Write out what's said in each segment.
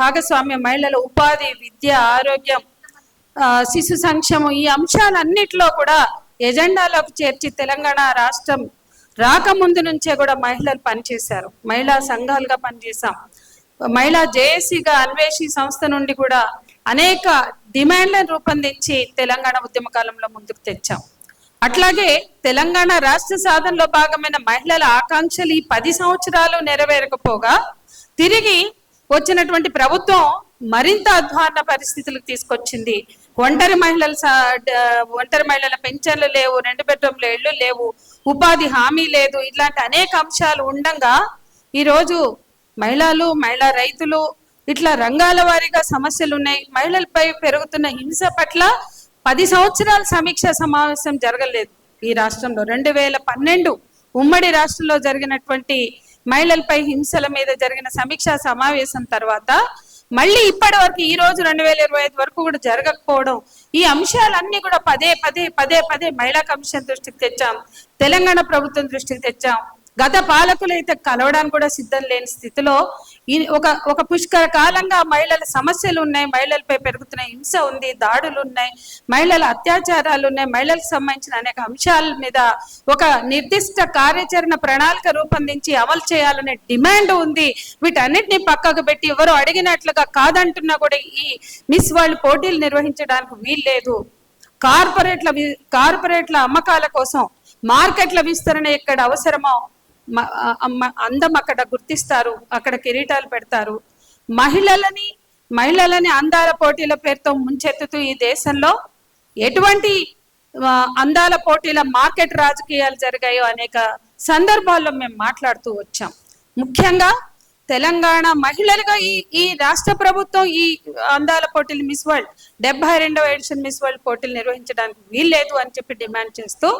భాగస్వామ్య మహిళల ఉపాధి విద్య ఆరోగ్యం ఆ, శిశు సంక్షేమం ఈ అంశాలన్నిటిలో కూడా ఎజెండాలోకి చేర్చి తెలంగాణ రాష్ట్రం రాకముందు నుంచే కూడా మహిళలు పనిచేశారు. మహిళా సంఘాలుగా పనిచేశాం. మహిళా జేఏసీగా అన్వేషి సంస్థ నుండి కూడా అనేక డిమాండ్లను రూపొందించి తెలంగాణ ఉద్యమ కాలంలో ముందుకు తెచ్చాం. అట్లాగే తెలంగాణ రాష్ట్ర సాధనలో భాగమైన మహిళల ఆకాంక్షలు ఈ పది సంవత్సరాలు నెరవేరకపోగా తిరిగి వచ్చినటువంటి ప్రభుత్వం మరింత అధ్వాన పరిస్థితులకు తీసుకొచ్చింది. ఒంటరి మహిళల సా- ఒంటరి మహిళల పెన్షన్లు లేవు రెండు బెడ్రూమ్ల ఇళ్ళు లేవు ఉపాధి హామీ లేదు ఇట్లాంటి అనేక అంశాలు ఉండంగా ఈరోజు మహిళలు మహిళా రైతులు ఇట్లా రంగాల వారీగా సమస్యలు ఉన్నాయి. మహిళలపై పెరుగుతున్న హింస పట్ల పది సంవత్సరాల సమీక్ష సమావేశం జరగలేదు ఈ రాష్ట్రంలో. రెండు వేల పన్నెండు ఉమ్మడి రాష్ట్రంలో జరిగినటువంటి మహిళలపై హింసల మీద జరిగిన సమీక్షా సమావేశం తర్వాత మళ్ళీ ఇప్పటి వరకు ఈ రోజు రెండు వేల ఇరవై ఐదు వరకు కూడా జరగకపోవడం ఈ అంశాలన్నీ కూడా పదే పదే పదే పదే మహిళా కమిషన్ దృష్టికి తెచ్చాం తెలంగాణ ప్రభుత్వం దృష్టికి తెచ్చాం. గత పాలకులు అయితే కలవడానికి కూడా సిద్ధం లేని స్థితిలో ఒక ఒక పుష్కర కాలంగా మహిళల సమస్యలు ఉన్నాయి మహిళలపై పెరుగుతున్న హింస ఉంది దాడులు ఉన్నాయి మహిళల అత్యాచారాలు ఉన్నాయి మహిళలకు సంబంధించిన అనేక అంశాల మీద ఒక నిర్దిష్ట కార్యాచరణ ప్రణాళిక రూపొందించి అమలు చేయాలనే డిమాండ్ ఉంది. వీటన్నిటిని పక్కకు పెట్టి ఎవరు అడిగినట్లుగా కాదంటున్నా కూడా ఈ మిస్ వాళ్ళు పోటీలు నిర్వహించడానికి వీల్లేదు. కార్పొరేట్ల కార్పొరేట్ల అమ్మకాల కోసం మార్కెట్ల విస్తరణ ఎక్కడ అవసరమో అందం అక్కడ గుర్తిస్తారు అక్కడ కిరీటాలు పెడతారు. మహిళలని మహిళలని అందాల పోటీల పేరుతో ముంచెత్తుతూ ఈ దేశంలో ఎటువంటి అందాల పోటీల మార్కెట్ రాజకీయాలు జరిగాయో అనేక సందర్భాల్లో మేము మాట్లాడుతూ వచ్చాం. ముఖ్యంగా తెలంగాణ మహిళలుగా ఈ ఈ రాష్ట్ర ప్రభుత్వం ఈ అందాల పోటీలు మిస్ వరల్డ్ డెబ్బై రెండవ ఎడిషన్ మిస్ వరల్డ్ పోటీలు నిర్వహించడానికి వీల్లేదు అని చెప్పి డిమాండ్ చేస్తూ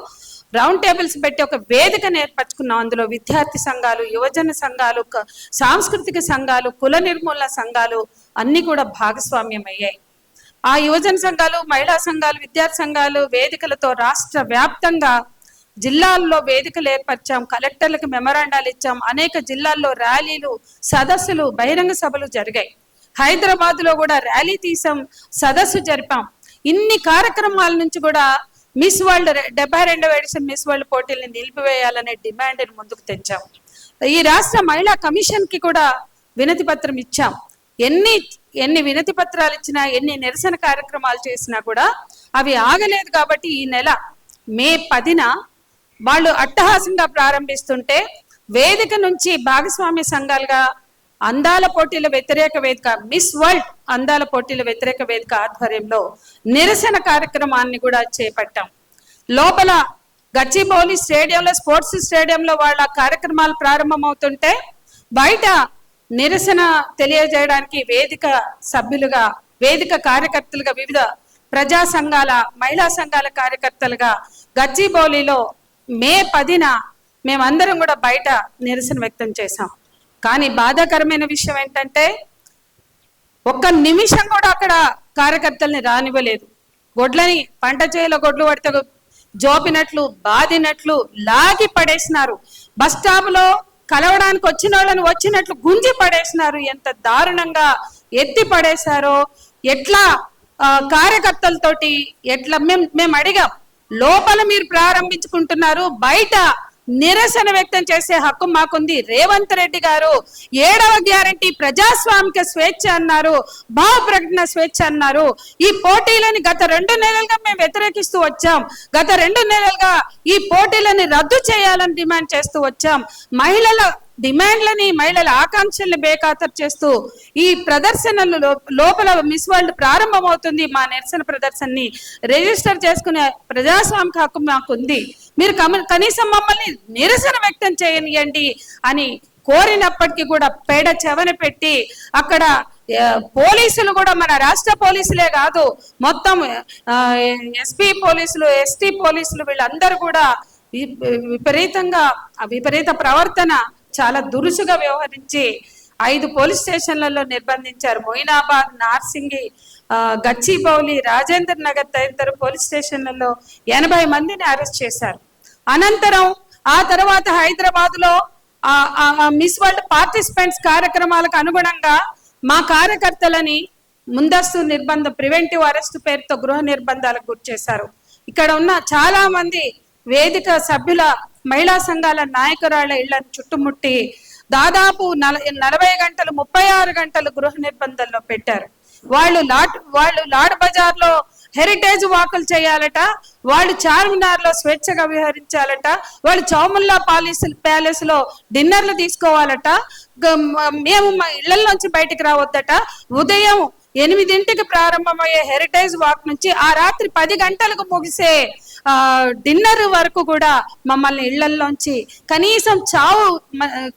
రౌండ్ టేబుల్స్ పెట్టి ఒక వేదికను ఏర్పరచుకున్నాం. అందులో విద్యార్థి సంఘాలు యువజన సంఘాలు సాంస్కృతిక సంఘాలు కుల నిర్మూలన సంఘాలు అన్ని కూడా భాగస్వామ్యం అయ్యాయి ఆ యువజన సంఘాలు మహిళా సంఘాలు విద్యార్థి సంఘాలు వేదికలతో రాష్ట్ర వ్యాప్తంగా జిల్లాల్లో వేదికలు ఏర్పరిచాం. కలెక్టర్లకు మెమరాండాలు ఇచ్చాం. అనేక జిల్లాల్లో ర్యాలీలు సదస్సులు బహిరంగ సభలు జరిగాయి. హైదరాబాద్లో కూడా ర్యాలీ తీసాం సదస్సు జరిపాం. ఇన్ని కార్యక్రమాల నుంచి కూడా మిస్ వరల్డ్ డెబ్బై రెండవ ఎడిషన్ మిస్ వరల్డ్ పోటీల్ని నిలిపివేయాలనే డిమాండ్ ముందుకు తెచ్చాం. ఈ రాష్ట్ర మహిళా కమిషన్కి కూడా వినతి పత్రం ఇచ్చాం. ఎన్ని ఎన్ని వినతి పత్రాలు ఇచ్చినా ఎన్ని నిరసన కార్యక్రమాలు చేసినా కూడా అవి ఆగలేదు కాబట్టి ఈ నెల మే పదిన వాళ్ళు అట్టహాసంగా ప్రారంభిస్తుంటే వేదిక నుంచి భాగస్వామ్య సంఘాలుగా అందాల పోటీల వ్యతిరేక వేదిక మిస్ వరల్డ్ అందాల పోటీల వ్యతిరేక వేదిక ఆధ్వర్యంలో నిరసన కార్యక్రమాన్ని కూడా చేపట్టాం. లోపల గచ్చిబౌలి స్టేడియంలో స్పోర్ట్స్ స్టేడియంలో వాళ్ళ కార్యక్రమాలు ప్రారంభమవుతుంటే బయట నిరసన తెలియజేయడానికి వేదిక సభ్యులుగా వేదిక కార్యకర్తలుగా వివిధ ప్రజా సంఘాల మహిళా సంఘాల కార్యకర్తలుగా గచ్చిబౌలిలో మే పదిన మేమందరం కూడా బయట నిరసన వ్యక్తం చేశాం. కానీ బాధాకరమైన విషయం ఏంటంటే ఒక్క నిమిషం కూడా అక్కడ కార్యకర్తల్ని రానివ్వలేదు. గొడ్లని పంట చేయలో గొడ్లు పడితే జోపినట్లు బాదినట్లు లాగి పడేసినారు. బస్ స్టాప్లో కలవడానికి వచ్చిన వాళ్ళని వచ్చినట్లు గుంజి పడేసినారు. ఎంత దారుణంగా ఎత్తి పడేశారో ఎట్లా ఆ, కార్యకర్తలతోటి ఎట్లా మేము మేము అడిగాం. లోపల మీరు ప్రారంభించుకుంటున్నారు బయట నిరసన వ్యక్తం చేసే హక్కు మాకుంది. రేవంత్ రెడ్డి గారు ఏడవ గ్యారంటీ ప్రజాస్వామిక స్వేచ్ఛ అన్నారు. భావ ప్రకటన స్వేచ్ఛ అన్నారు. ఈ పోటీలని గత రెండు నెలలుగా మేము వ్యతిరేకిస్తూ వచ్చాం. గత రెండు నెలలుగా ఈ పోటీలని రద్దు చేయాలని డిమాండ్ చేస్తూ వచ్చాం. మహిళల డిమాండ్లని మహిళల ఆకాంక్షల్ని బేఖాతరు చేస్తూ ఈ ప్రదర్శనలు లోపల మిస్ వరల్డ్ ప్రారంభమవుతుంది మా నిరసన ప్రదర్శనని రిజిస్టర్ చేసుకునే ప్రజాస్వామిక హక్కు మాకు ఉంది మీరు కనీసం మమ్మల్ని నిరసన వ్యక్తం చేయనియండి అని కోరినప్పటికీ కూడా పేడ చెవన పెట్టి అక్కడ పోలీసులు కూడా మన రాష్ట్ర పోలీసులే కాదు మొత్తం ఎస్పీ పోలీసులు ఎస్టీ పోలీసులు వీళ్ళందరూ కూడా విపరీతంగా విపరీత ప్రవర్తన చాలా దురుసుగా వ్యవహరించి ఐదు పోలీస్ స్టేషన్లలో నిర్బంధించారు. మొయినాబాద్ నార్సింగి గచ్చిబౌలి రాజేంద్ర నగర్ తదితర పోలీస్ స్టేషన్లలో ఎనభై మందిని అరెస్ట్ చేశారు. అనంతరం ఆ తర్వాత హైదరాబాద్లో మిస్ వరల్డ్ పార్టిసిపెంట్స్ కార్యక్రమాలకు అనుగుణంగా మా కార్యకర్తలని ముందస్తు నిర్బంధ ప్రివెంటివ్ అరెస్ట్ పేరుతో గృహ నిర్బంధాలకు గురి చేశారు ఇక్కడ ఉన్న చాలా మంది వేదిక సభ్యుల మహిళా సంఘాల నాయకురాళ్ళ ఇళ్ళను చుట్టుముట్టి దాదాపు నలభై గంటలు ముప్పై ఆరు గంటలు గృహ నిర్బంధంలో పెట్టారు. వాళ్ళు లాడ్ వాళ్ళు లాడ్ బజార్లో హెరిటేజ్ వాకులు చేయాలట వాళ్ళు చార్మినార్లో స్వేచ్ఛగా విహరించాలట వాళ్ళు చౌముల్లా పాలిస్ ప్యాలెస్లో డిన్నర్లు తీసుకోవాలట మేము మా ఇళ్ళలోంచి బయటికి రావద్దట. ఉదయం ఎనిమిదింటికి ప్రారంభమయ్యే హెరిటేజ్ వాక్ నుంచి ఆ రాత్రి పది గంటలకు ముగిసే డిన్నర్ వరకు కూడా మమ్మల్ని ఇళ్ళల్లోంచి కనీసం చావు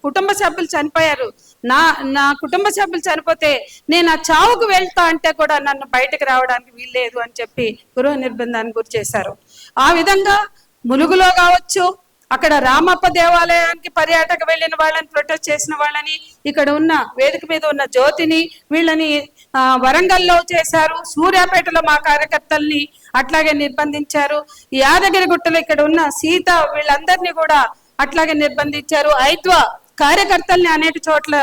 కుటుంబ సభ్యులు చనిపోయారు. నా నా కుటుంబ సభ్యులు చనిపోతే నేను ఆ చావుకు వెళ్తా అంటే కూడా నన్ను బయటకు రావడానికి వీల్లేదు అని చెప్పి గృహ నిర్బంధానికి గురి చేశారు. ఆ విధంగా ములుగులో కావచ్చు అక్కడ రామప్ప దేవాలయానికి పర్యాటక వెళ్ళిన వాళ్ళని ప్రొటెస్ట్ చేసిన వాళ్ళని ఇక్కడ ఉన్న వేదిక మీద ఉన్న జ్యోతిని వీళ్ళని వరంగల్లో చేశారు. సూర్యాపేటలో మా కార్యకర్తల్ని అట్లాగే నిర్బంధించారు. యాదగిరి గుట్టలో ఇక్కడ ఉన్న సీత వీళ్ళందరినీ కూడా అట్లాగే నిర్బంధించారు. ఐత్వ కార్యకర్తల్ని అనేక చోట్ల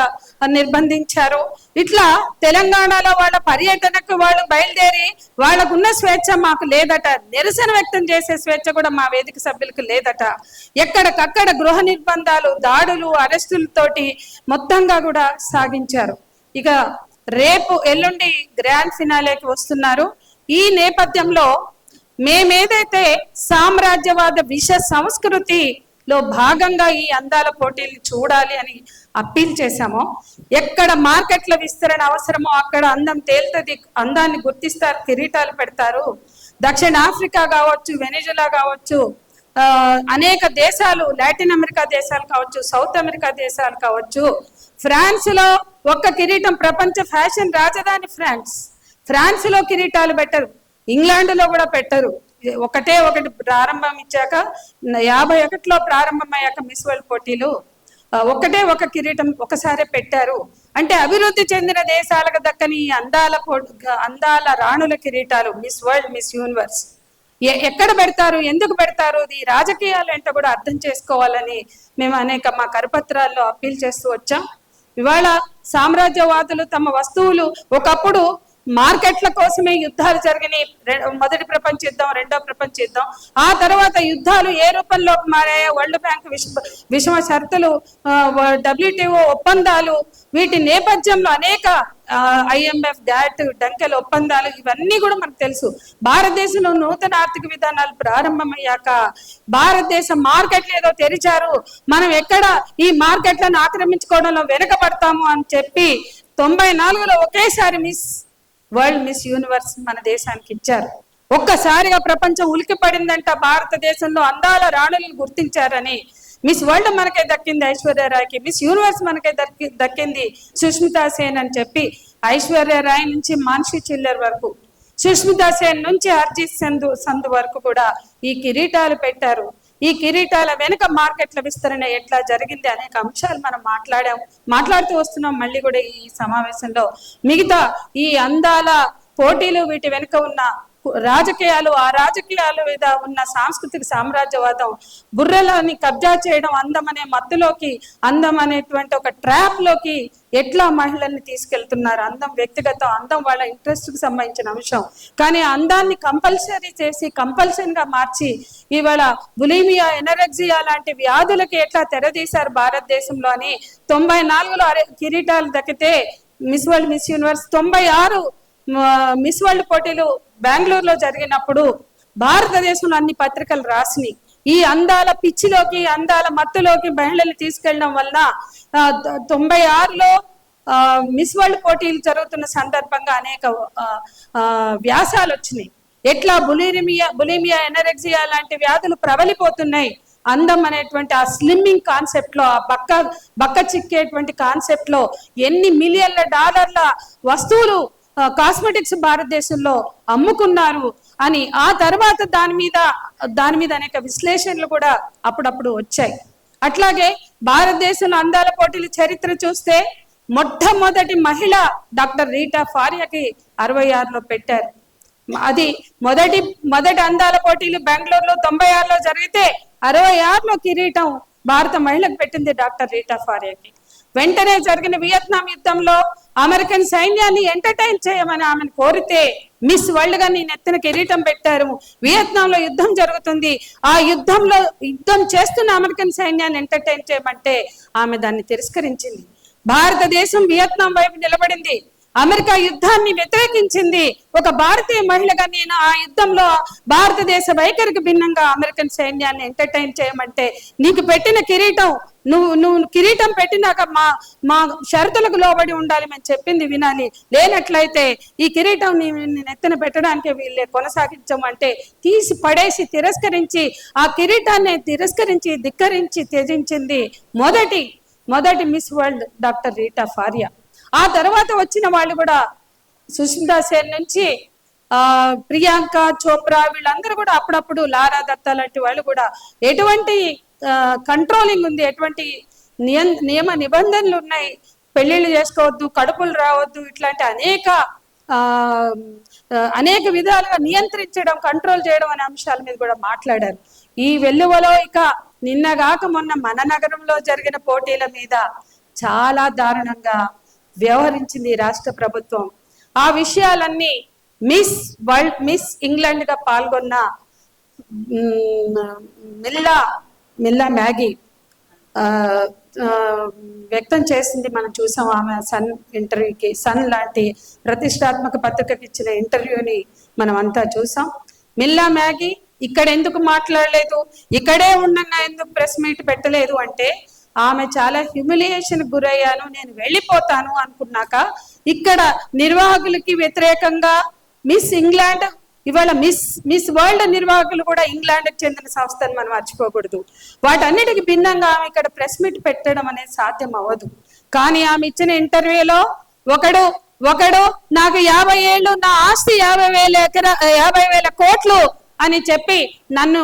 నిర్బంధించారు. ఇట్లా తెలంగాణలో వాళ్ళ పర్యటనకు వాళ్ళు బయలుదేరి వాళ్ళకున్న స్వేచ్ఛ మాకు లేదట. నిరసన వ్యక్తం చేసే స్వేచ్ఛ కూడా మా వేదిక సభ్యులకు లేదట. ఎక్కడికక్కడ గృహ నిర్బంధాలు దాడులు అరెస్టులతోటి మొత్తంగా కూడా సాగించారు. ఇక రేపు ఎల్లుండి గ్రాండ్ ఫినాలేకి వస్తున్నారు. ఈ నేపథ్యంలో మేమేదైతే సామ్రాజ్యవాద విష సంస్కృతిలో భాగంగా ఈ అందాల పోటీలు చూడాలి అని అప్పీల్ చేశామో ఎక్కడ మార్కెట్ల విస్తరణ అవసరమో అక్కడ అందం తేలుతుంది అందాన్ని గుర్తిస్తారు కిరీటాలు పెడతారు. దక్షిణ ఆఫ్రికా కావచ్చు వెనిజులా కావచ్చు అనేక దేశాలు లాటిన్ అమెరికా దేశాలు కావచ్చు సౌత్ అమెరికా దేశాలు కావచ్చు ఫ్రాన్స్లో ఒక్క కిరీటం ప్రపంచ ఫ్యాషన్ రాజధాని ఫ్రాన్స్. ఫ్రాన్స్లో కిరీటాలు పెట్టరు ఇంగ్లాండ్లో కూడా పెట్టరు. ఒకటే ఒకటి ప్రారంభం ఇచ్చాక యాభై ఒకటిలో ప్రారంభమయ్యాక మిస్ వరల్డ్ పోటీలు ఒకటే ఒక కిరీటం ఒకసారి పెట్టారు. అంటే అభివృద్ధి చెందిన దేశాలకు దక్కని ఈ అందాల అందాల రాణుల కిరీటాలు మిస్ వరల్డ్ మిస్ యూనివర్స్. ఎ- ఎక్కడ పెడతారు ఎందుకు పెడతారు ఇది రాజకీయాలు ఏంటో కూడా అర్థం చేసుకోవాలని మేము అనేక మా కరపత్రాల్లో అప్పీల్ చేస్తూ వచ్చాం. ఇవాళ సామ్రాజ్యవాదులు తమ వస్తువులు ఒకప్పుడు మార్కెట్ల కోసమే యుద్ధాలు జరిగినాయి. మొదటి ప్రపంచ యుద్ధం రెండో ప్రపంచ యుద్ధం. ఆ తర్వాత యుద్ధాలు ఏ రూపంలో మారాయో వరల్డ్ బ్యాంక్ విషమ విషమ షరతులు డబ్ల్యూటిఓ ఒప్పందాలు వీటి నేపథ్యంలో అనేక ఐఎంఎఫ్ డాట్ డంకెల్ ఒప్పందాలు ఇవన్నీ కూడా మనకు తెలుసు. భారతదేశంలో నూతన ఆర్థిక విధానాలు ప్రారంభమయ్యాక భారతదేశం మార్కెట్లు ఏదో తెరిచారు. మనం ఎక్కడ ఈ మార్కెట్లను ఆక్రమించుకోవడంలో వెనుకబడతాము అని చెప్పి తొంభై నాలుగులో ఒకేసారి మిస్ వరల్డ్ మిస్ యూనివర్స్ మన దేశానికి ఇచ్చారు. ఒక్కసారిగా ప్రపంచం ఉలికి పడిందంట భారతదేశంలో అందాల రాణులను గుర్తించారని. మిస్ వరల్డ్ మనకే దక్కింది ఐశ్వర్యరాయ్కి మిస్ యూనివర్స్ మనకే దక్కి దక్కింది సుష్మితా సేన్ అని చెప్పి ఐశ్వర్యరాయ్ నుంచి మాన్షి చిల్లర్ వరకు. సుష్మితా సేన్ నుంచి అర్జిత్ సంధు సంధు వరకు కూడా ఈ కిరీటాలు పెట్టారు. ఈ కిరీటాల వెనుక మార్కెట్ల విస్తరణ ఎట్లా జరిగింది అనేక అంశాలు మనం మాట్లాడాం మాట్లాడుతూ వస్తున్నాం. మళ్ళీ కూడా ఈ సమావేశంలో మిగతా ఈ అందాల పోటీలు వీటి వెనుక ఉన్న రాజకీయాలు ఆ రాజకీయాల మీద ఉన్న సాంస్కృతిక సామ్రాజ్యవాదం బుర్రలని కబ్జా చేయడం అందం అనే మత్తులోకి అందం అనేటువంటి ఒక ట్రాప్లోకి ఎట్లా మహిళల్ని తీసుకెళ్తున్నారు. అందం వ్యక్తిగతం అందం వాళ్ళ ఇంట్రెస్ట్కి సంబంధించిన అంశం. కానీ అందాన్ని కంపల్సరీ చేసి కంపల్సరీగా మార్చి ఇవాళ బులిమియా ఎనరెక్సియా లాంటి వ్యాధులకి ఎట్లా తెరదీశారు భారతదేశంలో అని తొంభై నాలుగులో కిరీటాలు దక్కితే మిస్ వరల్డ్ మిస్ యూనివర్స్ తొంభై ఆరు మిస్ వరల్డ్ పోటీలు బెంగళూరులో జరిగినప్పుడు భారతదేశంలో అన్ని పత్రికలు రాసినాయి. ఈ అందాల పిచ్చిలోకి అందాల మత్తులోకి మహిళలు తీసుకెళ్ళడం వలన తొంభై ఆరులో మిస్ వరల్డ్ పోటీలు జరుగుతున్న సందర్భంగా అనేక ఆ, వ్యాసాలు వచ్చినాయి. ఎట్లా బులిమియా బులిమియా ఎనరెక్సియా లాంటి వ్యాధులు ప్రబలిపోతున్నాయి. అందం అనేటువంటి ఆ స్లిమ్మింగ్ కాన్సెప్ట్లో ఆ బక్క బక్క చిక్కేటువంటి కాన్సెప్ట్లో ఎన్ని మిలియన్ల డాలర్ల వస్తువులు కాస్మెటిక్స్ భారతదేశంలో అమ్ముకున్నారు అని ఆ తర్వాత దాని మీద దాని మీద అనేక విశ్లేషణలు కూడా అప్పుడప్పుడు వచ్చాయి. అట్లాగే భారతదేశంలో అందాల పోటీల చరిత్ర చూస్తే మొట్టమొదటి మహిళ డాక్టర్ రీటా ఫారియాకి అరవై ఆరులో పెట్టారు. అది మొదటి మొదటి అందాల పోటీలు బెంగళూరులో తొంభై ఆరులో జరిగితే అరవై ఆరులో కిరీటం భారత మహిళకు పెట్టింది డాక్టర్ రీటా ఫారియాకి. వెంటనే జరిగిన వియత్నాం యుద్ధంలో అమెరికన్ సైన్యాన్ని ఎంటర్టైన్ చేయమని ఆమెను కోరితే మిస్ వరల్డ్గా నేను ఎత్తిన కిరీటం పెట్టారు. వియత్నాంలో యుద్ధం జరుగుతుంది. ఆ యుద్ధంలో యుద్ధం చేస్తున్న అమెరికన్ సైన్యాన్ని ఎంటర్టైన్ చేయమంటే ఆమె దాన్ని తిరస్కరించింది. భారతదేశం వియత్నాం వైపు నిలబడింది. అమెరికా యుద్ధాన్ని వ్యతిరేకించింది ఒక భారతీయ మహిళగా నేను ఆ యుద్ధంలో భారతదేశ వైఖరికి భిన్నంగా అమెరికన్ సైన్యాన్ని ఎంటర్టైన్ చేయమంటే నీకు పెట్టిన కిరీటం నువ్వు నువ్వు కిరీటం పెట్టినాక మా మా షరతులకు లోబడి ఉండాలి మేము చెప్పింది వినాలి. లేనట్లయితే ఈ కిరీటం నీ నీ నెత్తిన పెట్టడానికి వీళ్ళే కొనసాగించమంటే తీసి పడేసి తిరస్కరించి ఆ కిరీటాన్ని తిరస్కరించి ధిక్కరించి త్యజించింది మొదటి మొదటి miss world doctor Reita Faria. ఆ తర్వాత వచ్చిన వాళ్ళు కూడా సుస్మితా సేన్ నుంచి ఆ ప్రియాంక చోప్రా వీళ్ళందరూ కూడా అప్పుడప్పుడు లారా దత్తా లాంటి వాళ్ళు కూడా ఎటువంటి కంట్రోలింగ్ ఉంది ఎటువంటి నియం నియమ నిబంధనలు ఉన్నాయి. పెళ్ళిళ్ళు చేసుకోవద్దు కడుపులు రావద్దు ఇట్లాంటి అనేక ఆ, అనేక విధాలుగా నియంత్రించడం కంట్రోల్ చేయడం అనే అంశాల మీద కూడా మాట్లాడారు. ఈ వెల్లువలో ఇక నిన్నగాక మొన్న మన నగరంలో జరిగిన పోటీల మీద చాలా దారుణంగా వ్యవహరించింది రాష్ట్ర ప్రభుత్వం. ఆ విషయాలన్నీ మిస్ వరల్డ్ మిస్ ఇంగ్లాండ్గా పాల్గొన్న మిల్లా మిల్లా మ్యాగీ ఆ, వ్యక్తం చేసింది మనం చూసాం ఆమె సన్ ఇంటర్వ్యూకి సన్ లాంటి ప్రతిష్టాత్మక పత్రికకి ఇచ్చిన ఇంటర్వ్యూని మనం అంతా చూసాం. మిల్లా మ్యాగీ ఇక్కడ ఎందుకు మాట్లాడలేదు? ఇక్కడే ఉన్న ఎందుకు ప్రెస్ మీట్ పెట్టలేదు అంటే ఆమె చాలా హ్యూమిలియేషన్ గురయ్యాను నేను వెళ్ళిపోతాను అనుకున్నాక ఇక్కడ నిర్వాహకులకి వ్యతిరేకంగా మిస్ ఇంగ్లాండ్ ఇవాళ మిస్ మిస్ వరల్డ్ నిర్వాహకులు కూడా ఇంగ్లాండ్కి చెందిన సంస్థను మనం మర్చిపోకూడదు. వాటన్నిటికి భిన్నంగా ఆమె ఇక్కడ ప్రెస్ మీట్ పెట్టడం అనేది సాధ్యం అవ్వదు. కానీ ఆమె ఇచ్చిన ఇంటర్వ్యూలో ఒకడు ఒకడు నాకు యాభై ఏళ్ళు నా ఆస్తి యాభై వేల ఎకరా యాభై వేల కోట్లు అని చెప్పి నన్ను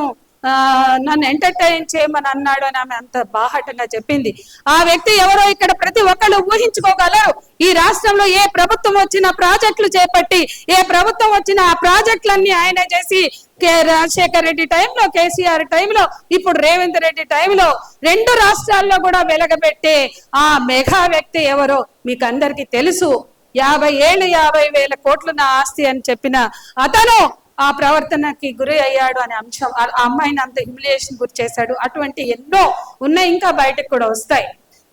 నన్ను ఎంటర్టైన్ చేయమని అన్నాడు అని ఆమె అంత బాహటంగా చెప్పింది. ఆ వ్యక్తి ఎవరో ఇక్కడ ప్రతి ఒక్కళ్ళు ఊహించుకోగలరు. ఈ రాష్ట్రంలో ఏ ప్రభుత్వం వచ్చినా ప్రాజెక్టులు చేపట్టి ఏ ప్రభుత్వం వచ్చినా ఆ ప్రాజెక్టులన్నీ ఆయన చేసి కె రాజశేఖర్ రెడ్డి టైంలో కేసీఆర్ టైంలో ఇప్పుడు రేవంత్ రెడ్డి టైంలో రెండు రాష్ట్రాల్లో కూడా వెలగబెట్టే ఆ మెగా వ్యక్తి ఎవరో మీకు అందరికీ తెలుసు. యాభై ఏళ్ళు యాభై వేల కోట్లు నా ఆస్తి అని చెప్పిన అతను ఆ ప్రవర్తనకి గురి అయ్యాడు అనే అంశం ఆ అమ్మాయిని అంత హ్యూమిలియేషన్ గురి చేశాడు. అటువంటి ఎన్నో ఉన్నాయి ఇంకా బయటకు కూడా వస్తాయి.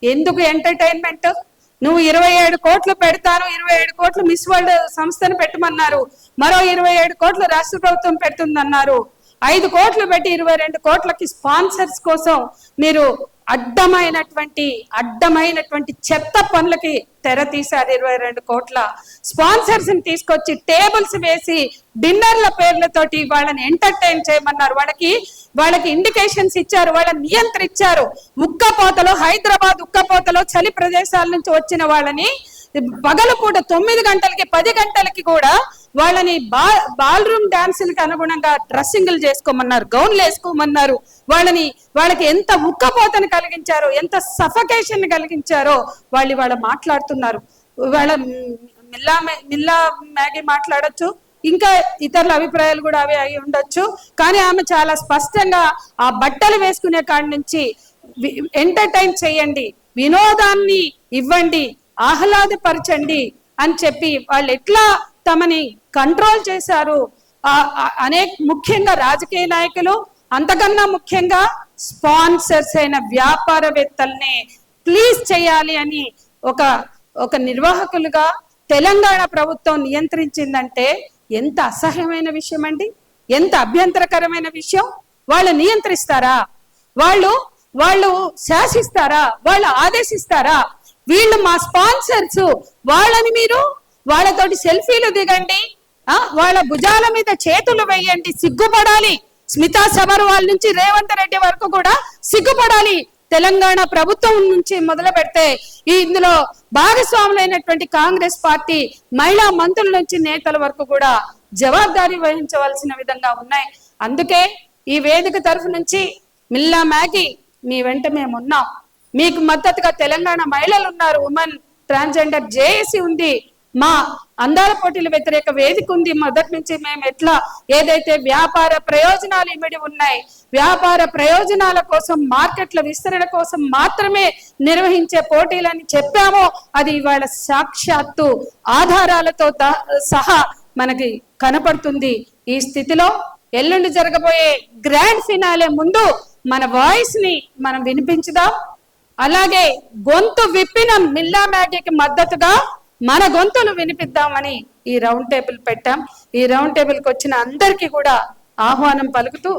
ఎందుకు ఎంటర్టైన్మెంట్ నువ్వు ఇరవై ఏడు కోట్లు పెడతాను ఇరవై ఏడు కోట్లు మిస్ వరల్డ్ సంస్థను పెట్టమన్నారు. మరో ఇరవై ఏడు కోట్లు రాష్ట్ర ప్రభుత్వం పెడుతుందన్నారు. ఐదు కోట్లు పెట్టి ఇరవై రెండు కోట్లకి స్పాన్సర్స్ కోసం మీరు అడ్డమైనటువంటి అడ్డమైనటువంటి చెత్త పనులకి తెర తీశారు ఇరవై రెండు కోట్ల స్పాన్సర్స్ని తీసుకొచ్చి టేబుల్స్ వేసి డిన్నర్ల పేర్లతోటి వాళ్ళని ఎంటర్టైన్ చేయమన్నారు. వాళ్ళకి వాళ్ళకి ఇండికేషన్స్ ఇచ్చారు వాళ్ళని నియంత్రించారు. ఉక్కపోతలో హైదరాబాద్ ఉక్కపోతలో చలి ప్రదేశాల నుంచి వచ్చిన వాళ్ళని పగలు పూట తొమ్మిది గంటలకి పది గంటలకి కూడా వాళ్ళని బా బాల్ రూమ్ డాన్సులకి అనుగుణంగా డ్రెస్సింగ్లు చేసుకోమన్నారు గౌన్లు వేసుకోమన్నారు. వాళ్ళని వాళ్ళకి ఎంత ఉక్కపోతను కలిగించారో ఎంత సఫకేషన్ కలిగించారో వాళ్ళు వాళ్ళ మాట్లాడుతున్నారు. వాళ్ళ మిల్లా మిల్లా మ్యాగీ మాట్లాడచ్చు ఇంకా ఇతరుల అభిప్రాయాలు కూడా అవి అయి ఉండొచ్చు. కానీ ఆమె చాలా స్పష్టంగా ఆ బట్టలు వేసుకునే కాడి నుంచి ఎంటర్టైన్ చేయండి వినోదాన్ని ఇవ్వండి ఆహ్లాదపరచండి అని చెప్పి వాళ్ళు ఎట్లా తమని కంట్రోల్ చేశారు? అనేక ముఖ్యంగా రాజకీయ నాయకులు అంతకన్నా ముఖ్యంగా స్పాన్సర్స్ అయిన వ్యాపారవేత్తల్ని ప్లీజ్ చేయాలి అని ఒక ఒక నిర్వాహకులుగా తెలంగాణ ప్రభుత్వం నియంత్రించిందంటే ఎంత అసహ్యమైన విషయం అండి ఎంత అభ్యంతరకరమైన విషయం? వాళ్ళు నియంత్రిస్తారా? వాళ్ళు వాళ్ళు శాసిస్తారా? వాళ్ళు ఆదేశిస్తారా? వీళ్ళు మా స్పాన్సర్స్. వాళ్ళని మీరు వాళ్ళతోటి సెల్ఫీలు దిగండి. ఆ వాళ్ళ భుజాల మీద చేతులు వేయండి. సిగ్గుపడాలి. స్మితా సబర్వాల్ నుంచి రేవంత్ రెడ్డి వరకు కూడా సిగ్గుపడాలి. తెలంగాణ ప్రభుత్వం నుంచి మొదలు పెడితే ఈ ఇందులో భాగస్వాములైనటువంటి కాంగ్రెస్ పార్టీ మహిళా మంత్రుల నుంచి నేతల వరకు కూడా జవాబాదారీ వహించవలసిన విధంగా ఉన్నాయి. అందుకే ఈ వేదిక తరఫు నుంచి మిల్లా మ్యాగీ మీ వెంట మేము ఉన్నాం. మీకు మద్దతుగా తెలంగాణ మహిళలు ఉన్నారు. ఉమెన్ ట్రాన్స్జెండర్ జేఏసీ ఉంది. మా అందాల పోటీల వ్యతిరేక వేదిక ఉంది. మొదటి నుంచి మేము ఎట్లా ఏదైతే వ్యాపార ప్రయోజనాలు ఇమిడి ఉన్నాయి వ్యాపార ప్రయోజనాల కోసం మార్కెట్ల విస్తరణ కోసం మాత్రమే నిర్వహించే పోటీలని చెప్పామో అది ఇవాళ సాక్షాత్తు ఆధారాలతో సహా మనకి కనపడుతుంది. ఈ స్థితిలో ఎల్లుండి జరగబోయే గ్రాండ్ ఫినాలే ముందు మన వాయిస్ని మనం వినిపించుదాం. అలాగే గొంతు విప్పిన మిల్లా మ్యాగీకి మద్దతుగా మన గొంతులు వినిపిద్దామని ఈ రౌండ్ టేబుల్ పెట్టాం. ఈ రౌండ్ టేబుల్కి వచ్చిన అందరికీ కూడా ఆహ్వానం పలుకుతూ